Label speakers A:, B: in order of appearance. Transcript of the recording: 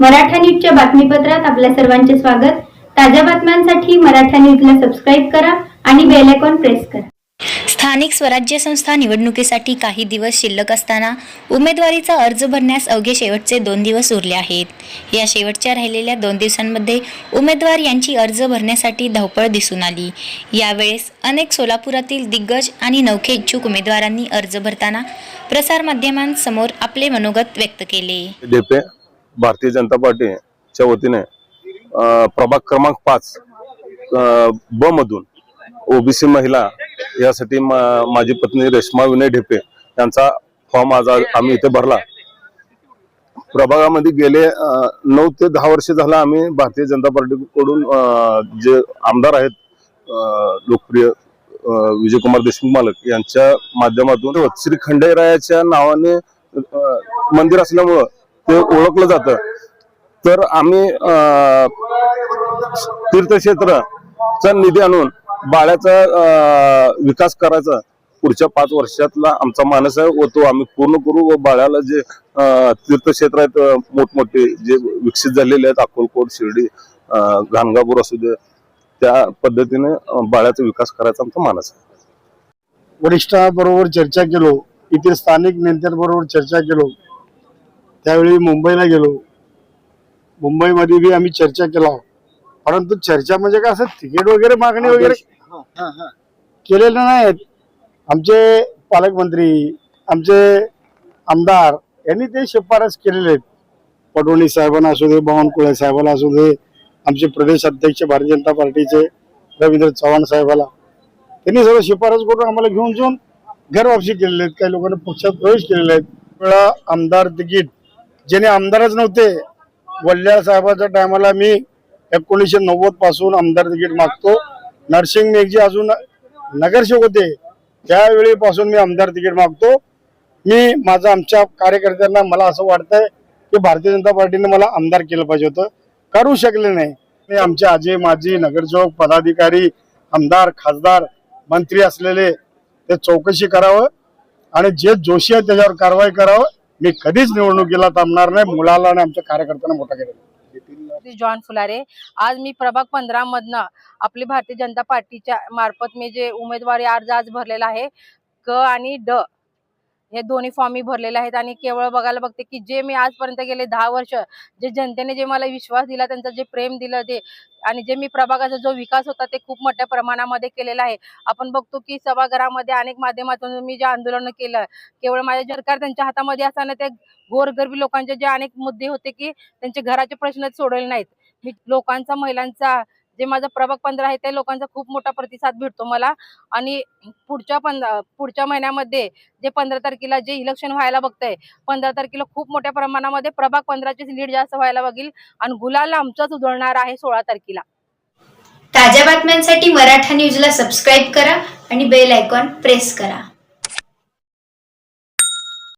A: मराठा न्यूजच्या बातमीपत्रात आपल्या सर्वांचे स्वागत. ताज्या बातम्यांसाठी मराठा न्यूजला सबस्क्राईब करा आणि बेल आयकॉन प्रेस करा.
B: स्थानिक स्वराज्य संस्था निवडणुकीसाठी काही दिवस शिल्लक असताना उमेदवारीचा अर्ज भरण्यास अवघे शेवटचे दोन दिवस उरले आहेत. या शेवटच्या राहिलेल्या दोन दिवसांमध्ये उमेदवार यांची अर्ज भरण्यासाठी धावपळ दिसून आली. यावेळेस अनेक सोलापुरातील दिग्गज आणि नौखे इच्छुक उमेदवारांनी अर्ज भरताना प्रसारमाध्यमांसमोर आपले मनोगत व्यक्त केले.
C: भारतीय जनता पार्टीच्या वतीने प्रभाग क्रमांक पाच ब मधून ओबीसी महिला यासाठी मा- माझी पत्नी रेश्मा विनय ढेपे यांचा फॉर्म आज आम्ही इथे भरला. प्रभागामध्ये गेले नऊ ते दहा वर्ष झाला आम्ही भारतीय जनता पार्टीकडून जे आमदार आहेत लोकप्रिय विजयकुमार देशमुख मालक यांच्या माध्यमातून श्री खंडेरायाच्या नावाने मंदिर असल्यामुळं ते ओळखलं जातं. तर आम्ही अ, तीर्थक्षेत्राचा निधी आणून बाळ्याचा विकास करायचा. पुढच्या पाच वर्षातला आमचा मानस आहे व तो आम्ही पूर्ण करू व बाळ्याला जे तीर्थक्षेत्र आहेत मोठमोठे जे विकसित झालेले आहेत अकोलकोट शिर्डी घाणगापूर असू दे त्या पद्धतीने बाळ्याचा विकास करायचा आमचा मानस आहे.
D: वरिष्ठांबरोबर चर्चा केलो इथे स्थानिक नेत्यांबरोबर चर्चा केलो त्यावेळी मुंबईला गेलो. मुंबईमध्ये बी आम्ही चर्चा केला. परंतु चर्चा म्हणजे काय असं तिकीट वगैरे मागणी वगैरे केलेलं नाहीत. आमचे पालकमंत्री आमचे आमदार यांनी ते शिफारस केलेले आहेत. पडवणी साहेबांना असू दे बावनकुळे साहेबाला असू दे आमचे प्रदेश अध्यक्ष भारतीय जनता पार्टीचे रवींद्र चव्हाण साहेबाला. त्यांनी सगळं शिफारस करून आम्हाला घेऊन जाऊन घर वापसी केलेले आहेत. काही लोकांनी पक्षात प्रवेश केलेले आहेत वेळा आमदार तिकीट ज्याने आमदारच नव्हते. वल्ल्याळ साहेबाच्या टायमाला मी एकोणीसशे नव्वदपासून आमदार तिकीट मागतो. नरसिंग मेघजी अजून नगरसेवक होते. त्यावेळीपासून मी आमदार तिकीट मागतो. मी माझं आमच्या कार्यकर्त्यांना मला असं वाटतंय की भारतीय जनता पार्टीने मला आमदार केलं पाहिजे होतं. करू शकले नाही. मी आमचे आजी माजी नगरसेवक पदाधिकारी आमदार खासदार मंत्री असलेले ते चौकशी करावं आणि जे जोशी आहे त्याच्यावर कारवाई करावं. मी कधीच निवडणुकीला थांबणार नाही. मुलाला आणि आमच्या कार्यकर्त्यांना मोठा केलं
E: जॉन फुलारे आज मी प्रभाग पंधरा मधनं आपली भारतीय जनता पार्टीच्या मार्फत मी जे उमेदवारी अर्ज आज भरलेला आहे क आणि ड हे दोन्ही फॉर्म मी भरलेले आहेत आणि केवळ बघायला बघते की जे मी आजपर्यंत गेले दहा वर्ष जे जनतेने जे मला विश्वास दिला त्यांचं जे प्रेम दिलं ते आणि जे मी प्रभागाचा जो विकास होता ते खूप मोठ्या प्रमाणामध्ये केलेला आहे. आपण बघतो की सभागृहामध्ये अनेक माध्यमातून मी जे आंदोलन केलं केवळ माझ्या सरकार त्यांच्या हातामध्ये असताना ते गोरगरबी लोकांचे जे अनेक मुद्दे होते की त्यांचे घराचे प्रश्न सोडवले नाहीत. मी लोकांचा महिलांचा जे माझं प्रभाग पंधरा आहे त्या लोकांचा खूप मोठा प्रतिसाद भेटतो मला. आणि पुढच्या पंधरा पुढच्या महिन्यामध्ये जे पंधरा तारखेला जे इलेक्शन व्हायला बघतंय पंधरा तारखेला खूप मोठ्या प्रमाणामध्ये प्रभाग पंधराचीच लीड जास्त व्हायला बघील. आणि गुलाल आमचाच उधळणार आहे सोळा तारखेला.
A: ताज्या बातम्यांसाठी मराठा न्यूजला सबस्क्राईब करा आणि बेल आयकॉन प्रेस करा.